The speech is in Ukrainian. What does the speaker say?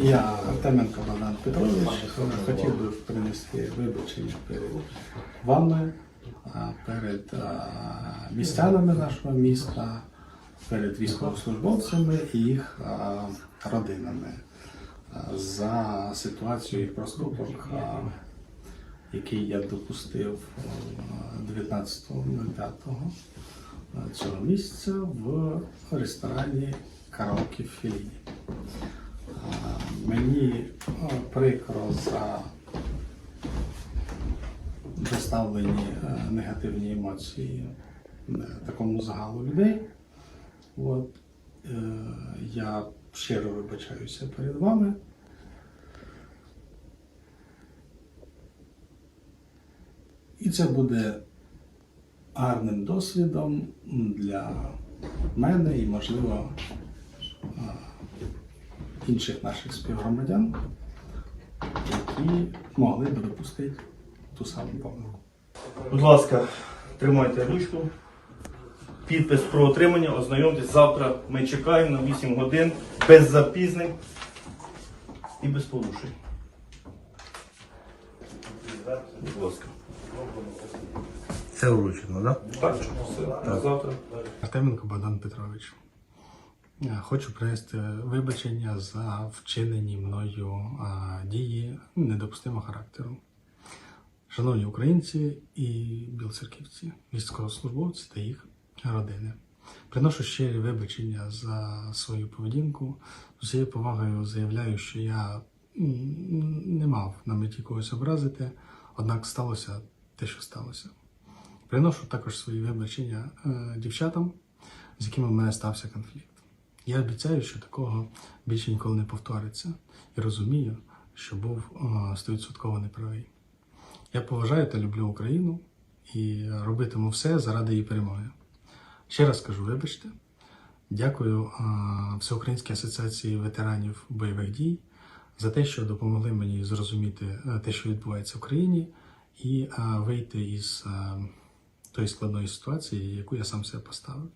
Я Артеменко Богдан Петрович хотів би принести вибачення перед вами, перед містянами нашого міста, перед військовослужбовцями і їх родинами за ситуацію і проступок, який я допустив 19.05 цього місяця в ресторані Караоке Філіні. Мені прикро за доставлені е, негативні емоції е, такому загалу людей. От, е, я щиро вибачаюся перед вами. І це буде гарним досвідом для мене і, можливо, інших наших співгромадян, які могли б допустити ту саму помилку. Будь ласка, тримайте ручку. Підпис про отримання, ознайомтесь. Завтра ми чекаємо на 8 годин, без запізнень і без порушень. Будь ласка. Це вручено, так? Так, все. На завтра. Артеменко Богдан Петрович. Я Хочу принести вибачення за вчинені мною дії недопустимого характеру. Шановні українці і білоцерківці, військовослужбовці та їх родини. Приношу щирі вибачення за свою поведінку. З усією повагою заявляю, що я не мав на меті когось образити, однак сталося те, що сталося. Приношу також свої вибачення е, дівчатам, з якими в мене стався конфлікт. Я обіцяю, що такого більше ніколи не повториться, і розумію, що був е, стовідсотково неправий. Я поважаю та люблю Україну і робитиму все заради її перемоги. Ще раз кажу, вибачте. Дякую Всеукраїнській асоціації ветеранів бойових дій за те, що допомогли мені зрозуміти е, те, що відбувається в Україні, і вийти із е, тої складної ситуації, яку я сам себе поставив.